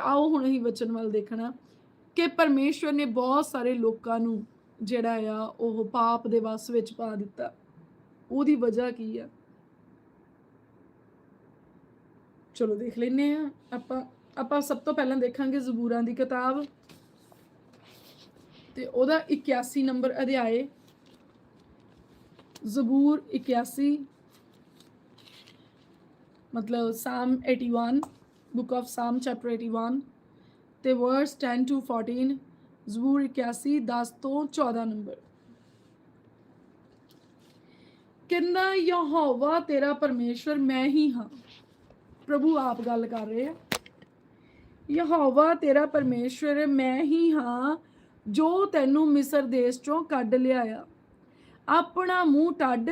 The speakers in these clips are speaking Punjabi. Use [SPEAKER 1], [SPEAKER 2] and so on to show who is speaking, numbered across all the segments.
[SPEAKER 1] ਆਓ ਹੁਣ ਅਸੀਂ ਵਚਨ ਵੱਲ ਦੇਖਣਾ ਕਿ ਪਰਮੇਸ਼ਵਰ ਨੇ ਬਹੁਤ ਸਾਰੇ ਲੋਕਾਂ ਨੂੰ ਜਿਹੜਾ ਆ, ਉਹ ਪਾਪ ਦੇ ਵਸ ਵਿੱਚ ਪਾ ਦਿੱਤਾ। ਉਹਦੀ ਵਜ੍ਹਾ ਕੀ ਆ? ਚਲੋ ਦੇਖ ਲੈਨੇ ਆ ਆਪਾਂ ਆਪਾਂ ਸਭ ਤੋਂ ਪਹਿਲਾਂ ਦੇਖਾਂਗੇ ਜ਼ਬੂਰਾਂ ਦੀ ਕਿਤਾਬ ਤੇ ਉਹਦਾ 81 ਨੰਬਰ ਅਧਿਆਏ। ਜ਼ਬੂਰ 81 ਮਤਲਬ Psalm 81 book of Psalm chapter 81 ਤੇ ਵਰਸ 10 ਟੂ 14 ਜ਼ਬੂਰ 81 10 ਤੋਂ 14 ਨੰਬਰ ਕਹਿੰਦਾ ਯਹੋਵਾ ਤੇਰਾ ਪਰਮੇਸ਼ਵਰ, ਮੈਂ ਹੀ ਹਾਂ। ਪ੍ਰਭੂ ਆਪ ਗੱਲ ਕਰ ਰਹੇ ਆ। ਯਹੋਵਾ ਤੇਰਾ ਪਰਮੇਸ਼ਵਰ, ਮੈਂ ਹੀ ਹਾਂ, ਜੋ ਤੈਨੂੰ ਮਿਸਰ ਦੇਸ਼ ਚੋਂ ਕੱਢ ਲਿਆਇਆ। ਆਪਣਾ ਮੂੰਹ ਟੱਡ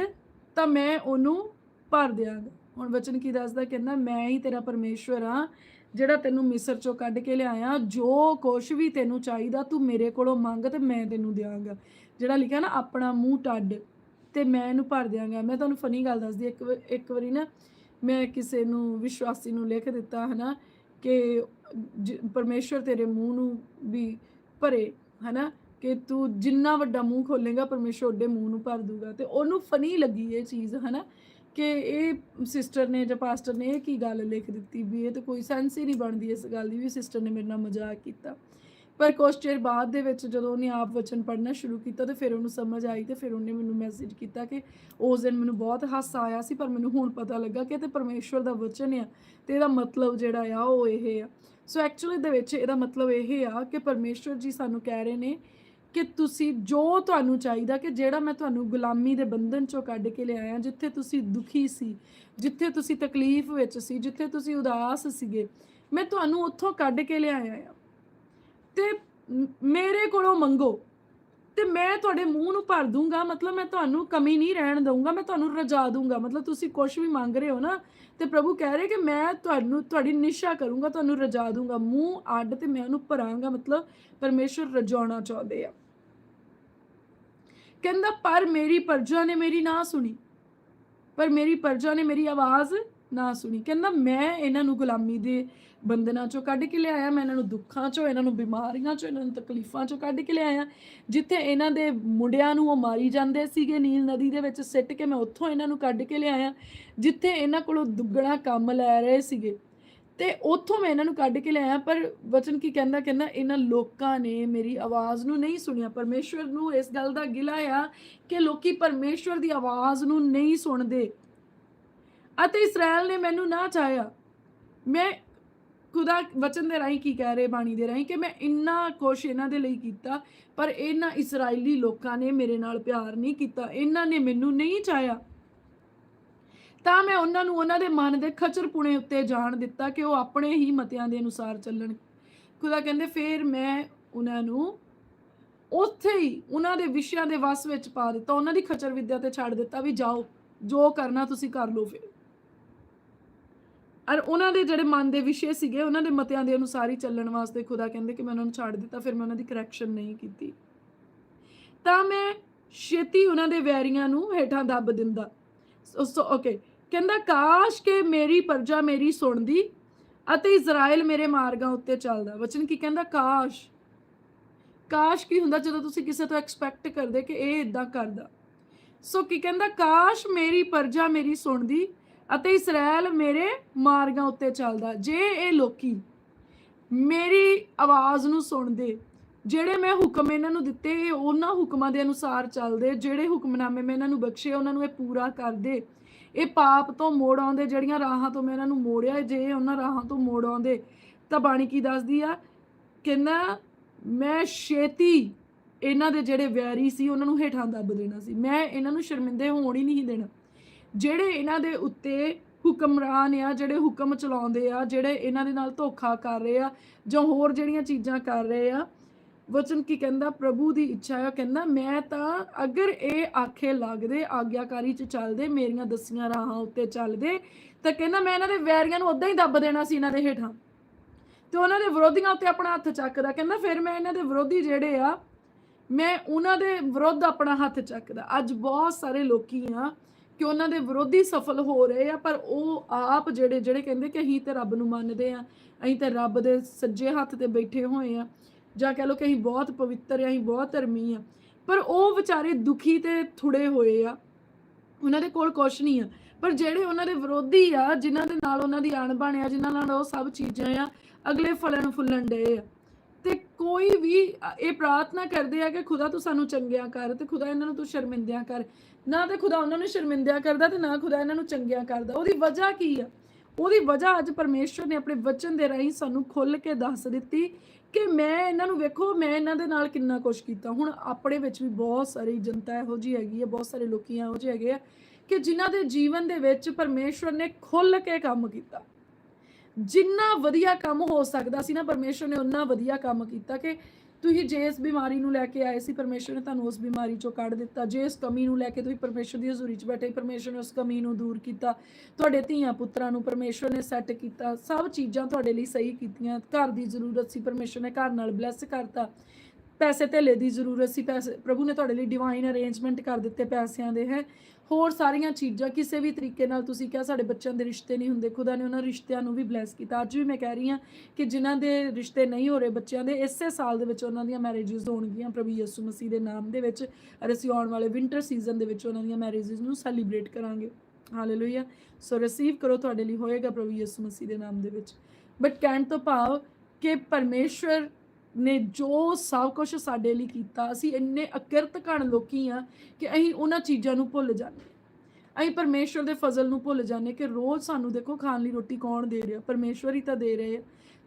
[SPEAKER 1] ਤਾਂ ਮੈਂ ਉਹਨੂੰ ਭਰ ਦਿਆਂਗਾ। ਹੁਣ ਵਚਨ ਕੀ ਦੱਸਦਾ ਕਹਿੰਦਾ ਮੈਂ ਹੀ ਤੇਰਾ ਪਰਮੇਸ਼ਵਰ ਹਾਂ, ਜਿਹੜਾ ਤੈਨੂੰ ਮਿਸਰ ਚੋਂ ਕੱਢ ਕੇ ਲਿਆਇਆ, ਜੋ ਕੁਛ ਵੀ ਤੈਨੂੰ ਚਾਹੀਦਾ ਤੂੰ ਮੇਰੇ ਕੋਲੋਂ ਮੰਗ ਤੇ ਮੈਂ ਤੈਨੂੰ ਦਿਆਂਗਾ। ਜਿਹੜਾ ਲਿਖਿਆ ਨਾ, ਆਪਣਾ ਮੂੰਹ ਟੱਡ ਤੇ ਮੈਂ ਇਹਨੂੰ ਭਰ ਦਿਆਂਗਾ। ਮੈਂ ਤੁਹਾਨੂੰ ਫਨੀ ਗੱਲ ਦੱਸਦੀ, ਇੱਕ ਇੱਕ ਵਾਰੀ ਨਾ ਮੈਂ ਕਿਸੇ ਨੂੰ, ਵਿਸ਼ਵਾਸੀ ਨੂੰ ਲਿਖ ਦਿੱਤਾ ਹਨਾ, ਕਿ ਜ- ਪਰਮੇਸ਼ਵਰ ਤੇਰੇ ਮੂੰਹ ਨੂੰ ਵੀ ਭਰੇ ਹਨਾ, ਕਿ ਤੂੰ ਜਿੰਨਾ ਵੱਡਾ ਮੂੰਹ ਖੋਲੇਗਾ, ਪਰਮੇਸ਼ਵਰ ਓਡੇ ਮੂੰਹ ਨੂੰ ਭਰ ਦੂਗਾ। ਤੇ ਉਹਨੂੰ ਫਨੀ ਲੱਗੀ ਇਹ ਚੀਜ਼ ਹਨਾ ਕਿ ਇਹ ਸਿਸਟਰ ਨੇ ਜਾਂ ਪਾਸਟਰ ਨੇ ਇਹ ਕੀ ਗੱਲ ਲਿਖ ਦਿੱਤੀ ਵੀ ਇਹ ਤਾਂ ਕੋਈ ਸੈਂਸ ਹੀ ਨਹੀਂ ਬਣਦੀ ਇਸ ਗੱਲ ਦੀ ਵੀ ਸਿਸਟਰ ਨੇ ਮੇਰੇ ਨਾਲ ਮਜ਼ਾਕ ਕੀਤਾ। ਪਰ ਕੁਛ ਚਿਰ ਬਾਅਦ ਦੇ ਵਿੱਚ ਜਦੋਂ ਉਹਨੇ ਆਪ ਵਚਨ ਪੜ੍ਹਨਾ ਸ਼ੁਰੂ ਕੀਤਾ ਤੇ ਫਿਰ ਉਹਨੂੰ ਸਮਝ ਆਈ ਤੇ ਫਿਰ ਉਹਨੇ ਮੈਨੂੰ ਮੈਸੇਜ ਕੀਤਾ ਕਿ ਉਸ ਦਿਨ ਮੈਨੂੰ ਬਹੁਤ ਹਾਸਾ ਆਇਆ ਸੀ, ਪਰ ਮੈਨੂੰ ਹੁਣ ਪਤਾ ਲੱਗਾ ਕਿ ਇਹ ਤੇ ਪਰਮੇਸ਼ਵਰ ਦਾ ਵਚਨ ਆ ਤੇ ਇਹਦਾ ਮਤਲਬ ਜਿਹੜਾ ਆ ਉਹ ਇਹ ਆ। ਸੋ ਐਕਚੁਅਲੀ ਦੇ ਵਿੱਚ ਇਹਦਾ ਮਤਲਬ ਇਹ ਆ ਕਿ ਪਰਮੇਸ਼ਵਰ ਜੀ ਸਾਨੂੰ ਕਹਿ ਰਹੇ ਨੇ ਕਿ ਤੁਸੀਂ ਜੋ ਤੁਹਾਨੂੰ ਚਾਹੀਦਾ ਕਿ ਜਿਹੜਾ ਮੈਂ ਤੁਹਾਨੂੰ ਗੁਲਾਮੀ ਦੇ ਬੰਧਨ ਚੋਂ ਕੱਢ ਕੇ ਲਿਆਇਆ, ਜਿੱਥੇ ਤੁਸੀਂ ਦੁਖੀ ਸੀ, ਜਿੱਥੇ ਤੁਸੀਂ ਤਕਲੀਫ ਵਿੱਚ ਸੀ, ਜਿੱਥੇ ਤੁਸੀਂ ਉਦਾਸ ਸੀਗੇ, ਮੈਂ ਤੁਹਾਨੂੰ ਉੱਥੋਂ ਕੱਢ ਕੇ ਲਿਆਇਆ ਆ। ਤੇ ਮੇਰੇ ਕੋਲੋਂ ਮੰਗੋ। ਤੇ ਮੈਂ ਤੁਹਾਡੇ ਮੂੰਹ ਨੂੰ ਭਰ ਦੂੰਗਾ, ਮਤਲਬ ਮੈਂ ਤੁਹਾਨੂੰ ਕਮੀ ਨਹੀਂ ਰਹਿਣ ਦਊਂਗਾ, ਮੈਂ ਤੁਹਾਨੂੰ ਰਜਾ ਦੂੰਗਾ। ਮਤਲਬ ਤੁਸੀਂ ਕੁਝ ਵੀ ਮੰਗ ਰਹੇ ਹੋ ਨਾ, ਤੇ ਪ੍ਰਭੂ ਕਹਿ ਰਹੇ ਕਿ ਮੈਂ ਤੁਹਾਨੂੰ, ਤੁਹਾਡੀ ਨਿਸ਼ਾ ਕਰੂੰਗਾ, ਤੁਹਾਨੂੰ ਰਜਾ ਦੂੰਗਾ। ਮੂੰਹ, ਅੱਡ ਤੇ ਮੈਂ ਉਹਨੂੰ ਭਰਾਂਗਾ, ਮਤਲਬ ਪਰਮੇਸ਼ਰ ਰਜਾਉਣਾ ਚਾਹੁੰਦੇ ਆ। ਕਹਿੰਦਾ, ਪਰ ਮੇਰੀ ਪਰਜਾ ਨੇ ਮੇਰੀ ਨਾ ਸੁਣੀ। ਪਰ ਮੇਰੀ ਪਰਜਾ ਨੇ ਮੇਰੀ ਆਵਾਜ਼ ਨਾ ਸੁਣੀ। ਕਹਿੰਦਾ, ਮੈਂ ਇਹਨਾਂ ਨੂੰ ਗੁਲਾਮੀ ਦੇ ਬੰਧਨਾਂ ਚੋਂ ਕੱਢ ਕੇ ਲਿਆਇਆ, ਮੈਂ ਇਹਨਾਂ ਨੂੰ ਦੁੱਖਾਂ ਚੋਂ, ਇਹਨਾਂ ਨੂੰ ਬਿਮਾਰੀਆਂ ਚੋਂ, ਇਹਨਾਂ ਨੂੰ ਤਕਲੀਫਾਂ ਚੋਂ ਕੱਢ ਕੇ ਲਿਆਇਆ। ਜਿੱਥੇ ਇਹਨਾਂ ਦੇ ਮੁੰਡਿਆਂ ਨੂੰ ਉਹ ਮਾਰੀ ਜਾਂਦੇ ਸੀਗੇ, ਨੀਲ ਨਦੀ ਦੇ ਵਿੱਚ ਸਿੱਟ ਕੇ ਮੈਂ ਉੱਥੋਂ ਇਹਨਾਂ ਨੂੰ ਕੱਢ ਕੇ ਲਿਆਇਆ। ਜਿੱਥੇ ਇਹਨਾਂ ਕੋਲੋਂ ਦੁੱਗਣਾ ਕੰਮ ਲੈ ਰਹੇ ਸੀਗੇ, ਤੇ ਉੱਥੋਂ ਮੈਂ ਇਹਨਾਂ ਨੂੰ ਕੱਢ ਕੇ ਲਿਆਇਆ, ਪਰ ਵਚਨ ਕੀ ਕਹਿੰਦਾ ਕਹਿੰਦਾ ਇਹਨਾਂ ਲੋਕਾਂ ਨੇ ਮੇਰੀ ਆਵਾਜ਼ ਨੂੰ ਨਹੀਂ ਸੁਣਿਆ। ਪਰਮੇਸ਼ਵਰ ਨੂੰ ਇਸ ਗੱਲ ਦਾ ਗਿਲਾ ਆ ਕਿ ਲੋਕੀ ਪਰਮੇਸ਼ਵਰ ਦੀ ਆਵਾਜ਼ ਨੂੰ ਨਹੀਂ ਸੁਣਦੇ। ਅਤੇ ਇਸਰਾਇਲ ਨੇ ਮੈਨੂੰ ਨਾ ਚਾਹਿਆ। ਮੈਂ ਖੁਦਾ ਵਚਨ ਦੇ ਰਾਹੀਂ ਕੀ ਕਹਿ ਰਹੇ, ਬਾਣੀ ਦੇ ਰਾਹੀਂ ਕਿ ਮੈਂ ਇੰਨਾ ਕੁਛ ਇਹਨਾਂ ਦੇ ਲਈ ਕੀਤਾ, ਪਰ ਇਹਨਾਂ ਇਸرائیਲੀ ਲੋਕਾਂ ਨੇ ਮੇਰੇ ਨਾਲ ਪਿਆਰ ਨਹੀਂ ਕੀਤਾ, ਇਹਨਾਂ ਨੇ ਮੈਨੂੰ ਨਹੀਂ ਚਾਹਿਆ। ਤਾਂ ਮੈਂ ਉਹਨਾਂ ਨੂੰ ਉਹਨਾਂ ਦੇ ਮਨ ਦੇ ਖਚਰ ਪੁਣੇ ਉੱਤੇ ਜਾਣ ਦਿੱਤਾ ਕਿ ਉਹ ਆਪਣੇ ਹੀ ਮਤਿਆਂ ਦੇ ਅਨੁਸਾਰ ਚੱਲਣ। ਖੁਦਾ ਕਹਿੰਦੇ, ਫੇਰ ਮੈਂ ਉਹਨਾਂ ਨੂੰ ਉੱਥੇ ਹੀ ਉਹਨਾਂ ਦੇ ਵਿਸ਼ਿਆਂ ਦੇ ਵਸ ਵਿੱਚ ਪਾ ਦਿੱਤਾ, ਉਹਨਾਂ ਦੀ ਖਚਰ ਵਿਦਿਆ ਤੇ ਛੱਡ ਦਿੱਤਾ ਵੀ ਜਾਓ, ਜੋ ਕਰਨਾ ਤੁਸੀਂ ਕਰ ਲਓ ਫੇਰ। ਔਰ ਉਹਨਾਂ ਦੇ ਜਿਹੜੇ ਮਨ ਦੇ ਵਿਸ਼ੇ ਸੀਗੇ, ਉਹਨਾਂ ਦੇ ਮਤਿਆਂ ਦੇ ਅਨੁਸਾਰ ਹੀ ਚੱਲਣ ਵਾਸਤੇ ਖੁਦਾ ਕਹਿੰਦੇ ਕਿ ਮੈਂ ਉਹਨਾਂ ਨੂੰ ਛੱਡ ਦਿੱਤਾ, ਫਿਰ ਮੈਂ ਉਹਨਾਂ ਦੀ ਕਰੈਕਸ਼ਨ ਨਹੀਂ ਕੀਤੀ। ਤਾਂ ਮੈਂ ਛੇਤੀ ਉਹਨਾਂ ਦੇ ਵੈਰੀਆਂ ਨੂੰ ਹੇਠਾਂ ਦੱਬ ਦਿੰਦਾ। ਸੋ ਓਕੇ ਕਹਿੰਦਾ, ਕਾਸ਼ ਕਿ ਮੇਰੀ ਪਰਜਾ ਮੇਰੀ ਸੁਣਦੀ ਅਤੇ ਇਜ਼ਰਾਈਲ ਮੇਰੇ ਮਾਰਗਾਂ ਉੱਤੇ ਚੱਲਦਾ। ਵਚਨ ਕੀ ਕਹਿੰਦਾ? ਕਾਸ਼। ਕਾਸ਼ ਕੀ ਹੁੰਦਾ ਜਦੋਂ ਤੁਸੀਂ ਕਿਸੇ ਤੋਂ ਐਕਸਪੈਕਟ ਕਰਦੇ ਕਿ ਇਹ ਇਦਾਂ ਕਰਦਾ? ਸੋ ਕੀ ਕਹਿੰਦਾ? ਕਾਸ਼ ਮੇਰੀ ਪਰਜਾ ਮੇਰੀ ਸੁਣਦੀ ਅਤੇ ਇਸਰਾਇਲ ਮੇਰੇ ਮਾਰਗਾਂ ਉੱਤੇ ਚੱਲਦਾ, ਜੇ ਇਹ ਲੋਕੀ ਮੇਰੀ ਆਵਾਜ਼ ਨੂੰ ਸੁਣਦੇ, ਜਿਹੜੇ ਮੈਂ ਹੁਕਮ ਇਹਨਾਂ ਨੂੰ ਦਿੱਤੇ, ਇਹ ਉਹਨਾਂ ਹੁਕਮਾਂ ਦੇ ਅਨੁਸਾਰ ਚੱਲਦੇ, ਜਿਹੜੇ ਹੁਕਮਨਾਮੇ ਮੈਂ ਇਹਨਾਂ ਨੂੰ ਬਖਸ਼ੇ, ਉਹਨਾਂ ਨੂੰ ਇਹ ਪੂਰਾ ਕਰਦੇ। ਇਹ ਪਾਪ ਤੋਂ ਮੋੜ ਆਉਂਦੇ, ਜਿਹੜੀਆਂ ਰਾਹਾਂ ਤੋਂ ਮੈਂ ਇਹਨਾਂ ਨੂੰ ਮੋੜਿਆ, ਜੇ ਉਹਨਾਂ ਰਾਹਾਂ ਤੋਂ ਮੋੜ ਆਉਂਦੇ, ਤਾਂ ਬਾਣੀ ਕੀ ਦੱਸਦੀ ਆ? ਕਹਿੰਦਾ, ਮੈਂ ਛੇਤੀ ਇਹਨਾਂ ਦੇ ਜਿਹੜੇ ਵੈਰੀ ਸੀ, ਉਹਨਾਂ ਨੂੰ ਹੇਠਾਂ ਦੱਬ ਦੇਣਾ ਸੀ। ਮੈਂ ਇਹਨਾਂ ਨੂੰ ਸ਼ਰਮਿੰਦੇ ਹੋਣ ਹੀ ਨਹੀਂ ਦੇਣਾ। ਜਿਹੜੇ ਇਹਨਾਂ ਦੇ ਉੱਤੇ ਹੁਕਮਰਾਨ ਆ, ਜਿਹੜੇ ਹੁਕਮ ਚਲਾਉਂਦੇ ਆ, ਜਿਹੜੇ ਇਹਨਾਂ ਦੇ ਨਾਲ ਧੋਖਾ ਕਰ ਰਹੇ ਆ ਜਾਂ ਹੋਰ ਜਿਹੜੀਆਂ ਚੀਜ਼ਾਂ ਕਰ ਰਹੇ ਆ, ਵਚਨ ਕੀ ਕਹਿੰਦਾ? ਪ੍ਰਭੂ ਦੀ ਇੱਛਾ ਹੈ ਕਹਿੰਦਾ, ਮੈਂ ਤਾਂ ਅਗਰ ਇਹ ਆਖੇ ਲੱਗਦੇ, ਆਗਿਆਕਾਰੀ ਚ ਚੱਲਦੇ, ਮੇਰੀਆਂ ਦਸੀਆਂ ਰਾਹਾਂ ਉੱਤੇ ਚੱਲਦੇ, ਤਾਂ ਕਹਿੰਦਾ ਮੈਂ ਇਹਨਾਂ ਦੇ ਵੈਰੀਆਂ ਨੂੰ ਉਦਾਂ ਹੀ ਦੱਬ ਦੇਣਾ ਸੀ ਇਹਨਾਂ ਦੇ ਹੇਠਾਂ। ਤੇ ਉਹਨਾਂ ਦੇ ਵਿਰੋਧੀਆਂ ਉੱਤੇ ਆਪਣਾ ਹੱਥ ਚੱਕਦਾ। ਕਹਿੰਦਾ, ਫਿਰ ਮੈਂ ਇਹਨਾਂ ਦੇ ਵਿਰੋਧੀ ਜਿਹੜੇ ਆ, ਮੈਂ ਉਹਨਾਂ ਦੇ ਵਿਰੁੱਧ ਆਪਣਾ ਹੱਥ ਚੱਕਦਾ। ਅੱਜ ਬਹੁਤ ਸਾਰੇ ਲੋਕੀ ਆ ਕਿ ਉਹਨਾਂ ਦੇ ਵਿਰੋਧੀ ਸਫਲ ਹੋ ਰਹੇ ਆ, ਪਰ ਉਹ ਆਪ ਜਿਹੜੇ ਜਿਹੜੇ ਕਹਿੰਦੇ ਕਿ ਅਸੀਂ ਤੇ ਰੱਬ ਨੂੰ ਮੰਨਦੇ ਆ, ਅਸੀਂ ਤੇ ਰੱਬ ਦੇ ਸੱਜੇ ਹੱਥ ਤੇ ਬੈਠੇ ਹੋਏ ਆ, ਜਾਂ ਕਹ ਲੋ ਕਿ ਅਸੀਂ ਬਹੁਤ ਪਵਿੱਤਰ ਆ, ਅਸੀਂ ਬਹੁਤ ਧਰਮੀ ਆ, ਪਰ ਉਹ ਵਿਚਾਰੇ ਦੁਖੀ ਤੇ ਥੁੜੇ ਹੋਏ ਆ, ਉਹਨਾਂ ਦੇ ਕੋਲ ਕੁਝ ਨਹੀਂ ਆ, ਪਰ ਜਿਹੜੇ ਉਹਨਾਂ ਦੇ ਵਿਰੋਧੀ ਆ, ਜਿਨ੍ਹਾਂ ਦੇ ਨਾਲ ਉਹਨਾਂ ਦੀ ਅਣਬਣ ਆ, ਜਿਨ੍ਹਾਂ ਨਾਲ ਉਹ ਸਭ ਚੀਜ਼ਾਂ ਆ, ਅਗਲੇ ਫਲਣ ਫੁੱਲਣ ਡਏ ਆ। ਕੋਈ ਵੀ ਇਹ ਪ੍ਰਾਰਥਨਾ ਕਰਦੇ ਆ ਕਿ ਖੁਦਾ ਤੂੰ ਸਾਨੂੰ ਚੰਗਿਆ ਕਰ ਤੇ ਖੁਦਾ ਇਹਨਾਂ ਨੂੰ ਤੂੰ ਸ਼ਰਮਿੰਦਿਆਂ ਕਰ। ਨਾ ਤੇ ਖੁਦਾ ਉਹਨਾਂ ਨੂੰ ਸ਼ਰਮਿੰਦਿਆਂ ਕਰਦਾ ਤੇ ਨਾ ਖੁਦਾ ਇਹਨਾਂ ਨੂੰ ਚੰਗਿਆ ਕਰਦਾ। ਉਹਦੀ ਵਜ੍ਹਾ ਕੀ ਆ? ਉਹਦੀ ਵਜ੍ਹਾ ਅੱਜ ਪਰਮੇਸ਼ਵਰ ਨੇ ਆਪਣੇ ਵਚਨ ਦੇ ਰਾਹੀਂ ਸਾਨੂੰ ਖੁੱਲ ਕੇ ਦੱਸ ਦਿੱਤੀ ਕਿ ਮੈਂ ਇਹਨਾਂ ਨੂੰ ਵੇਖੋ, ਮੈਂ ਇਹਨਾਂ ਦੇ ਨਾਲ ਕਿੰਨਾ ਕੁਝ ਕੀਤਾ। ਹੁਣ ਆਪਣੇ ਵਿੱਚ ਵੀ ਬਹੁਤ ਸਾਰੀ ਜਨਤਾ ਇਹੋ ਜੀ ਹੈਗੀ ਹੈ ਬਹੁਤ ਸਾਰੇ ਲੋਕੀ ਇਹੋ ਜਿਹੇ ਹੈਗੇ ਆ ਕਿ ਜਿਨ੍ਹਾਂ ਦੇ ਜੀਵਨ ਦੇ ਵਿੱਚ ਪਰਮੇਸ਼ਵਰ ਨੇ ਖੁੱਲ ਕੇ ਕੰਮ ਕੀਤਾ। ਜਿੰਨਾ ਵਧੀਆ ਕੰਮ ਹੋ ਸਕਦਾ ਸੀ ਨਾ ਪਰਮੇਸ਼ਵਰ ਨੇ ਉਨਾ ਵਧੀਆ ਕੰਮ ਕੀਤਾ ਕਿ ਤੁਸੀਂ ਜੇ ਇਸ ਬਿਮਾਰੀ ਨੂੰ ਲੈ ਕੇ ਆਏ ਸੀ ਪਰਮੇਸ਼ਵਰ ਨੇ ਤੁਹਾਨੂੰ ਉਸ ਬਿਮਾਰੀ ਚੋਂ ਕੱਢ ਦਿੱਤਾ। ਜੇ ਇਸ ਕਮੀ ਨੂੰ ਲੈ ਕੇ ਤੁਸੀਂ ਪਰਮੇਸ਼ਵਰ ਦੀ ਹਜ਼ੂਰੀ 'ਚ ਬੈਠੇ ਪਰਮੇਸ਼ਵਰ ਨੇ ਉਸ ਕਮੀ ਨੂੰ ਦੂਰ ਕੀਤਾ। ਤੁਹਾਡੇ ਧੀਆਂ ਪੁੱਤਰਾਂ ਨੂੰ ਪਰਮੇਸ਼ਵਰ ਨੇ ਸੈੱਟ ਕੀਤਾ। ਸਭ ਚੀਜ਼ਾਂ ਤੁਹਾਡੇ ਲਈ ਸਹੀ ਕੀਤੀਆਂ। ਘਰ ਦੀ ਜ਼ਰੂਰਤ ਸੀ ਪਰਮੇਸ਼ਵਰ ਨੇ ਘਰ ਨਾਲ ਬਲੈਸ ਕਰਤਾ। ਪੈਸੇ ਧੇਲੇ ਦੀ ਜ਼ਰੂਰਤ ਸੀ, ਪੈਸੇ, ਪ੍ਰਭੂ ਨੇ ਤੁਹਾਡੇ ਲਈ ਡਿਵਾਈਨ ਅਰੇਂਜਮੈਂਟ ਕਰ ਦਿੱਤੇ ਪੈਸਿਆਂ ਦੇ, ਹੈ। ਹੋਰ ਸਾਰੀਆਂ ਚੀਜ਼ਾਂ, ਕਿਸੇ ਵੀ ਤਰੀਕੇ ਨਾਲ ਤੁਸੀਂ ਕਿਹਾ ਸਾਡੇ ਬੱਚਿਆਂ ਦੇ ਰਿਸ਼ਤੇ ਨਹੀਂ ਹੁੰਦੇ, ਖੁਦਾ ਨੇ ਉਹਨਾਂ ਰਿਸ਼ਤਿਆਂ ਨੂੰ ਵੀ ਬਲੈਸ ਕੀਤਾ। ਅੱਜ ਵੀ ਮੈਂ ਕਹਿ ਰਹੀ ਹਾਂ ਕਿ ਜਿਨ੍ਹਾਂ ਦੇ ਰਿਸ਼ਤੇ ਨਹੀਂ ਹੋ ਰਹੇ ਬੱਚਿਆਂ ਦੇ, ਇਸੇ ਸਾਲ ਦੇ ਵਿੱਚ ਉਹਨਾਂ ਦੀਆਂ ਮੈਰਿਜਸ ਹੋਣਗੀਆਂ, ਪ੍ਰਭੂ ਯਿਸੂ ਮਸੀਹ ਦੇ ਨਾਮ ਦੇ ਵਿੱਚ, ਔਰ ਅਸੀਂ ਆਉਣ ਵਾਲੇ ਵਿంటర్ ਸੀਜ਼ਨ ਦੇ ਵਿੱਚ ਉਹਨਾਂ ਦੀਆਂ ਮੈਰਿਜਸ ਨੂੰ ਸੈਲੀਬ੍ਰੇਟ ਕਰਾਂਗੇ। ਹਾਲੇਲੂਇਆ ਸੋ ਰਿਸੀਵ ਕਰੋ ਤੁਹਾਡੇ ਲਈ ਹੋਏਗਾ ਪ੍ਰਭੂ ਯਿਸੂ ਮਸੀਹ ਦੇ ਨਾਮ ਦੇ ਵਿੱਚ। ਬਟ ਕਹਿਣ ਤੋਂ ਭਾਵ ਕਿ ਪਰਮੇਸ਼ਵਰ ਨੇ ਜੋ ਸਭ ਕੁਝ ਸਾਡੇ ਲਈ ਕੀਤਾ, ਅਸੀਂ ਇੰਨੇ ਅਕਿਰਤ ਘਣ ਲੋਕੀ ਆ ਕਿ ਅਸੀਂ ਉਹਨਾਂ ਚੀਜ਼ਾਂ ਨੂੰ ਭੁੱਲ ਜਾਂਦੇ ਅਸੀਂ ਪਰਮੇਸ਼ਵਰ ਦੇ ਫਜ਼ਲ ਨੂੰ ਭੁੱਲ ਜਾਂਦੇ ਕਿ ਰੋਜ਼ ਸਾਨੂੰ ਦੇਖੋ ਖਾਣ ਲਈ ਰੋਟੀ ਕੌਣ ਦੇ ਰਿਹਾ, ਪਰਮੇਸ਼ਵਰ ਹੀ ਤਾਂ ਦੇ ਰਹੇ ਆ।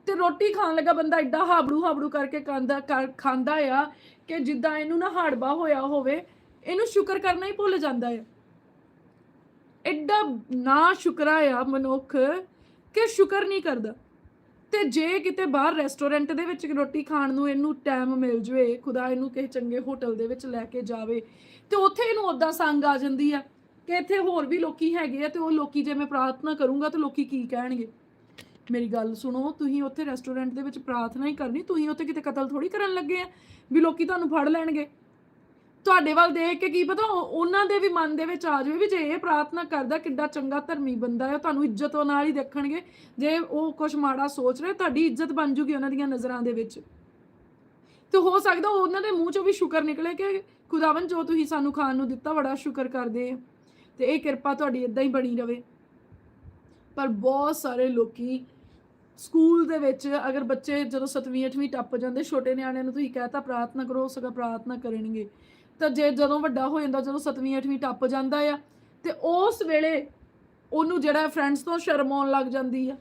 [SPEAKER 1] ਤੇ ਰੋਟੀ ਖਾਣ ਲੱਗਾ ਬੰਦਾ ਐਡਾ ਹਾਬੜੂ ਹਾਬੜੂ ਕਰਕੇ ਖਾਂਦਾ, ਕਰ- ਖਾਂਦਾ ਆ ਕਿ ਜਿੱਦਾਂ ਇਹਨੂੰ ਨਾ ਹਾੜਬਾ ਹੋਇਆ ਹੋਵੇ, ਇਹਨੂੰ ਸ਼ੁਕਰ ਕਰਨਾ ਹੀ ਭੁੱਲ ਜਾਂਦਾ ਹੈ ਐਡਾ ਨਾ ਸ਼ੁਕਰਾ ਆ ਮਨੁੱਖ ਕਿ ਸ਼ੁਕਰ ਨਹੀਂ ਕਰਦਾ। ਤੇ ਜੇ ਕਿਤੇ ਬਾਹਰ ਰੈਸਟੋਰੈਂਟ ਦੇ ਵਿੱਚ ਰੋਟੀ ਖਾਣ ਨੂੰ ਇਹਨੂੰ ਟਾਈਮ ਮਿਲ ਜਵੇ, ਖੁਦਾ ਇਹਨੂੰ ਕਿਸੇ ਚੰਗੇ ਹੋਟਲ ਦੇ ਵਿੱਚ ਲੈ ਕੇ ਜਾਵੇ, ਤੇ ਉੱਥੇ ਇਹਨੂੰ ਉਦਾਂ ਸੰਗ ਆ ਜਾਂਦੀ ਆ ਕਿ ਇੱਥੇ ਹੋਰ ਵੀ ਲੋਕੀ ਹੈਗੇ ਆ ਤੇ ਉਹ ਲੋਕੀ ਜੇ ਮੈਂ ਪ੍ਰਾਰਥਨਾ ਕਰੂੰਗਾ ਤੇ ਲੋਕੀ ਕੀ ਕਹਿਣਗੇ? ਮੇਰੀ ਗੱਲ ਸੁਣੋ, ਤੁਸੀਂ ਉੱਥੇ ਰੈਸਟੋਰੈਂਟ ਦੇ ਵਿੱਚ ਪ੍ਰਾਰਥਨਾ ਹੀ ਕਰਨੀ, ਤੁਸੀਂ ਉੱਥੇ ਕਿਤੇ ਕਤਲ ਥੋੜੀ ਕਰਨ ਲੱਗੇ ਆ ਵੀ ਲੋਕੀ ਤੁਹਾਨੂੰ ਫੜ ਲੈਣਗੇ। ਤੁਹਾਡੇ ਵੱਲ ਦੇਖ ਕੇ ਕੀ ਪਤਾ ਉਹਨਾਂ ਦੇ ਵੀ ਮਨ ਦੇ ਵਿੱਚ ਆ ਜਾਵੇ ਵੀ ਜੇ ਇਹ ਪ੍ਰਾਰਥਨਾ ਕਰਦਾ ਕਿੱਡਾ ਚੰਗਾ ਧਰਮੀ ਬੰਦਾ ਹੈ, ਤੁਹਾਨੂੰ ਇੱਜ਼ਤ ਨਾਲ ਹੀ ਦੇਖਣਗੇ। ਜੇ ਉਹ ਕੁਝ ਮਾੜਾ ਸੋਚ ਰਿਹਾ, ਤੁਹਾਡੀ ਇੱਜ਼ਤ ਬਣ ਜੂਗੀ ਉਹਨਾਂ ਦੀਆਂ ਨਜ਼ਰਾਂ ਦੇ ਵਿੱਚ। ਤੇ ਹੋ ਸਕਦਾ ਉਹਨਾਂ ਦੇ ਮੂੰਹ ਚੋਂ ਵੀ ਸ਼ੁਕਰ ਨਿਕਲੇ ਕਿ ਖੁਦਾਵੰ ਜੋ ਤੁਸੀਂ ਸਾਨੂੰ ਖਾਣ ਨੂੰ ਦਿੱਤਾ, ਬੜਾ ਸ਼ੁਕਰ ਕਰਦੇ ਆ। ਤੇ ਇਹ ਕਿਰਪਾ ਤੁਹਾਡੀ ਇਦਾਂ ਹੀ ਬਣੀ ਰਵੇ। ਪਰ ਬਹੁਤ ਸਾਰੇ ਲੋਕੀ ਸਕੂਲ ਦੇ ਵਿੱਚ ਅਗਰ ਬੱਚੇ ਜਦੋਂ 7ਵੀਂ 8ਵੀਂ ਟੱਪ ਜਾਂਦੇ, ਛੋਟੇ ਨਿਆਣਿਆਂ ਨੂੰ ਤੁਸੀਂ ਕਹਤਾ ਪ੍ਰਾਰਥਨਾ ਕਰੋ ਸਗਾ ਪ੍ਰਾਰਥਨਾ ਕਰਨਗੇ। ਤਾਂ ਜੇ ਜਦੋਂ ਵੱਡਾ ਹੋ ਜਾਂਦਾ, ਜਦੋਂ 7ਵੀਂ 8ਵੀਂ ਟੱਪ ਜਾਂਦਾ ਆ, ਤੇ ਉਸ ਵੇਲੇ ਉਹਨੂੰ ਜਿਹੜਾ ਫਰੈਂਡਸ ਤੋਂ ਸ਼ਰਮ ਆਉਣ ਲੱਗ ਜਾਂਦੀ ਆ।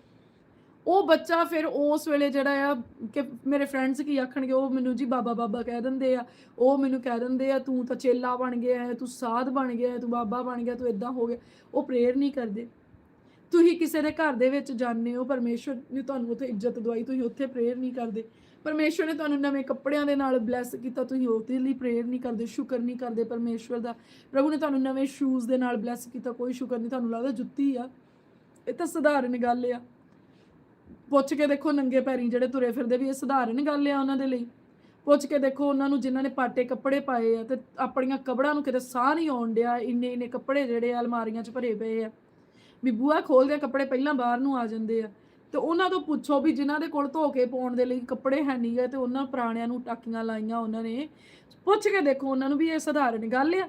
[SPEAKER 1] ਉਹ ਬੱਚਾ ਫਿਰ ਉਸ ਵੇਲੇ ਜਿਹੜਾ ਆ ਕਿ ਮੇਰੇ ਫਰੈਂਡਸ ਕੀ ਆਖਣਗੇ, ਉਹ ਮੈਨੂੰ ਜੀ ਬਾਬਾ ਬਾਬਾ ਕਹਿ ਦਿੰਦੇ ਆ, ਉਹ ਮੈਨੂੰ ਕਹਿ ਦਿੰਦੇ ਆ, ਤੂੰ ਤਾਂ ਚੇਲਾ ਬਣ ਗਿਆ ਹੈ, ਤੂੰ ਸਾਧ ਬਣ ਗਿਆ ਹੈ, ਤੂੰ ਬਾਬਾ ਬਣ ਗਿਆ, ਤੂੰ ਇਦਾਂ ਹੋ ਗਿਆ। ਉਹ ਪ੍ਰੇਅਰ ਨਹੀਂ ਕਰਦੇ। ਤੁਸੀਂ ਕਿਸੇ ਦੇ ਘਰ ਦੇ ਵਿੱਚ ਜਾਂਦੇ ਹੋ ਪਰਮੇਸ਼ਵਰ ਨੇ ਤੁਹਾਨੂੰ ਉੱਥੇ ਇੱਜ਼ਤ ਦਵਾਈ, ਤੁਸੀਂ ਉੱਥੇ ਪ੍ਰੇਅਰ ਨਹੀਂ ਕਰਦੇ। ਪਰਮੇਸ਼ਵਰ ਨੇ ਤੁਹਾਨੂੰ ਨਵੇਂ ਕੱਪੜਿਆਂ ਦੇ ਨਾਲ ਬਲੈਸ ਕੀਤਾ, ਤੁਸੀਂ ਉਹਦੇ ਲਈ ਪ੍ਰੇਅਰ ਨਹੀਂ ਕਰਦੇ, ਸ਼ੁਕਰ ਨਹੀਂ ਕਰਦੇ ਪਰਮੇਸ਼ਵਰ ਦਾ। ਪ੍ਰਭੂ ਨੇ ਤੁਹਾਨੂੰ ਨਵੇਂ ਸ਼ੂਜ਼ ਦੇ ਨਾਲ ਬਲੈਸ ਕੀਤਾ, ਕੋਈ ਸ਼ੁਕਰ ਨਹੀਂ, ਤੁਹਾਨੂੰ ਲੱਗਦਾ ਜੁੱਤੀ ਆ। ਇਹ ਤਾਂ ਸਧਾਰਨ ਗੱਲ ਆ। ਪੁੱਛ ਕੇ ਦੇਖੋ ਨੰਗੇ ਪੈਰੀ ਜਿਹੜੇ ਤੁਰੇ ਫਿਰਦੇ ਵੀ ਇਹ ਸਧਾਰਨ ਗੱਲ ਆ ਉਹਨਾਂ ਦੇ ਲਈ। ਪੁੱਛ ਕੇ ਦੇਖੋ ਉਹਨਾਂ ਨੂੰ ਜਿਨ੍ਹਾਂ ਨੇ ਪਾਟੇ ਕੱਪੜੇ ਪਾਏ ਆ ਤੇ ਆਪਣੀਆਂ ਕਬੜਾਂ ਨੂੰ ਕਿਤੇ ਸਾਹ ਨਹੀਂ ਆਉਣ ਡਿਆ, ਇੰਨੇ ਇੰਨੇ ਕੱਪੜੇ ਜਿਹੜੇ ਆ ਅਲਮਾਰੀਆਂ 'ਚ ਭਰੇ ਪਏ ਆ। ਵੀ ਬੂਆ ਖੋਲਦੇ ਕੱਪੜੇ ਪਹਿਲਾਂ ਬਾਹਰ ਨੂੰ ਆ ਜਾਂਦੇ ਆ। ਤੇ ਉਹਨਾਂ ਤੋਂ ਪੁੱਛੋ ਵੀ ਜਿਨ੍ਹਾਂ ਦੇ ਕੋਲ ਧੋ ਕੇ ਪਾਉਣ ਦੇ ਲਈ ਕੱਪੜੇ ਹੈ ਨਹੀਂ ਗਏ ਤੇ ਉਹਨਾਂ ਪੁਰਾਣਿਆਂ ਨੂੰ ਟਾਕੀਆਂ ਲਾਈਆਂ ਉਹਨਾਂ ਨੇ, ਪੁੱਛ ਕੇ ਦੇਖੋ ਉਹਨਾਂ ਨੂੰ ਵੀ ਇਹ ਸਧਾਰਨ ਗੱਲ ਆ।